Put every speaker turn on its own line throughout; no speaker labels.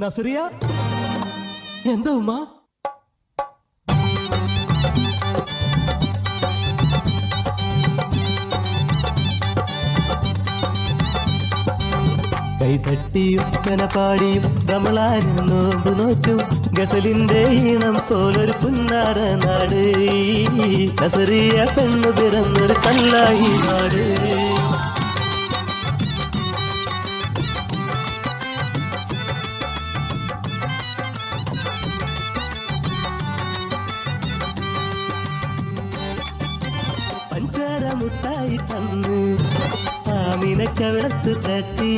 നസറിയ? എന്താ ഉമ്മ? കൈതട്ടിയും പാടിയും റമളാനും നോമ്പ് നോറ്റും. ഗസലിന്റെ ഈണം പോലൊരു പുന്നാര നാട്. നസറിയ പെണ്ണു പിറന്നൊരു കല്ലായി നാട് പഞ്ചാര മുട്ടായി തന്ന്. ആമിനെ തട്ടി.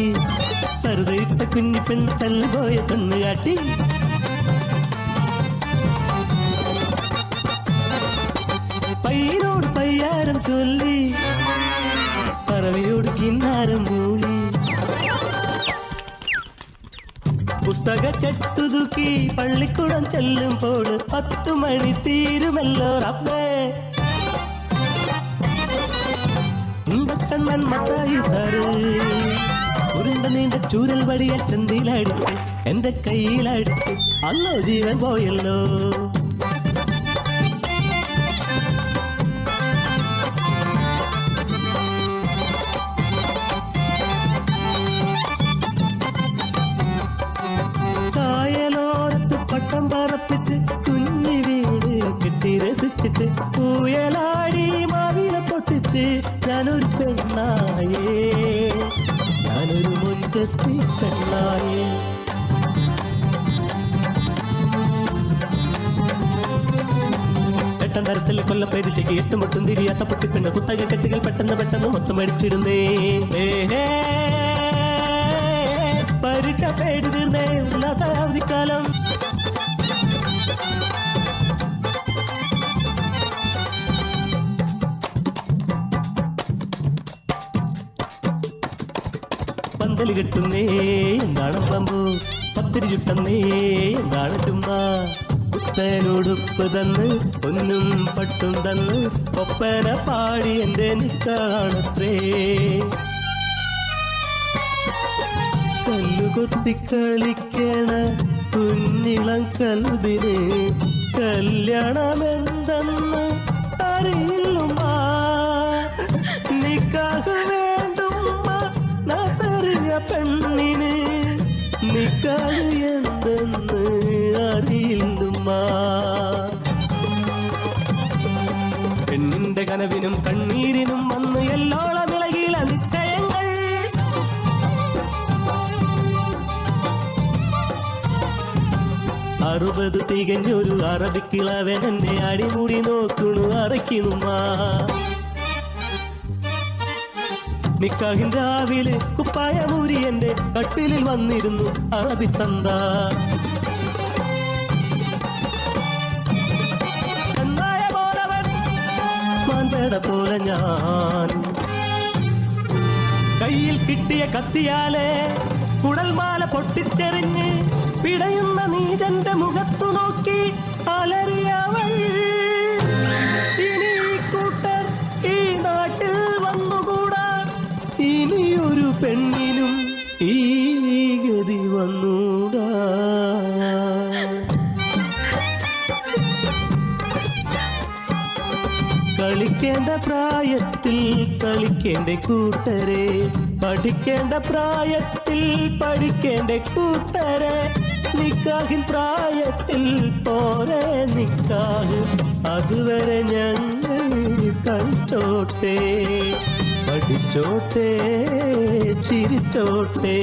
പറുതയിട്ട കുഞ്ഞു പെൺ തല്ലുപോയ കണ്ണു കാട്ടി. പയ്യനോട് പയ്യാരം ചൊല്ലി. പറവയോട് കിന്നാരം മൂളി. പുസ്തക കെട്ടുതുക്കി പള്ളിക്കുടം ചെല്ലുമ്പോൾ പത്തു മണി തീരുമല്ലോ റബ്ബേ. കണ്ണൻ മത്തായി സാറ്. ഉരുണ്ട നീണ്ട ചൂരൽ വഴിയ ചന്തിയിലടിച്ച് എന്റെ കയ്യിലടിച്ച് അല്ലോ ജീവൻ പോയല്ലോ. കായലോരത്ത് പട്ടം പറപ്പിച്ച് കുഞ്ഞി വീട് കെട്ടി രസിച്ചിട്ട് പൂയലാടി മാവില പൊട്ടിച്ച് പെണ്ണായേ ഞാനൊരു മുറ്റത്തി പെണ്ണായേ തരത്തിൽ കൊല്ലപ്പരിശയ്ക്ക് എട്ടുമുട്ടും തിരിയാത്ത പൊട്ടിപ്പിണ്ണ കുത്തക കെട്ടുകൾ പെട്ടെന്ന് പെട്ടെന്ന് മൊത്തം അടിച്ചിടുന്നേ. പരീക്ഷ പേടി തീർന്നേ. ഉല്ലാസാവധിക്കാലം പന്തൽ കെട്ടുന്നേ എന്താണ് പമ്പു പത്തിരി ചുട്ടുന്നേ എന്താണ് ചുമ്മ? പുത്തനുടുപ്പ് തന്ന് പൊന്നും പട്ടും തന്ന് ഒപ്പന പാടി എന്റെ നിക്കാണത്രേ. കല്ലുകൊത്തി കളിക്കണ കുഞ്ഞിളം കൽബിന് കല്യാണമെന്തെന്ന് അറിയില്ലുമാ? നിക്കാഹ് അറിയില്ലുമാ പെണ്ണിന്റെ കനവിനും കണ്ണീരിനും വന്ന് എല്ലോളം ഇളകില നിശ്ചയങ്ങൾ. അറുപത് തികഞ്ഞൊരു അറബിക്കിളവൻ എന്നെ അടിമുടി നോക്കണു അറയ്ക്കണുമാ. നിക്കാഹിൻ രാവിലെ കുപ്പായ മൂരി എന്റെ കട്ടിലിൽ വന്നിരുന്നു അറബി തന്ത പോലെ ഞാൻ. കയ്യിൽ കിട്ടിയ കത്തിയാലെ കുടൽമാല പൊട്ടിച്ചെറിഞ്ഞ് പിടയുന്ന നീജന്റെ മുഖത്തു നോക്കി അലറിയവൾ ഇനിയൊരു പെണ്ണിനും ഈ ഗതി വന്നൂടാ. കളിക്കേണ്ട പ്രായത്തിൽ കളിക്കേണ്ട കൂട്ടരെ പഠിക്കേണ്ട പ്രായത്തിൽ പഠിക്കേണ്ട കൂട്ടരെ നിക്കാഹിൻ പ്രായത്തിൽ പോരെ നിക്കാഹ്. അതുവരെ ഞങ്ങൾ കളിച്ചോട്ടെ പഠിച്ചോട്ടെ ചിരിച്ചോട്ടെ.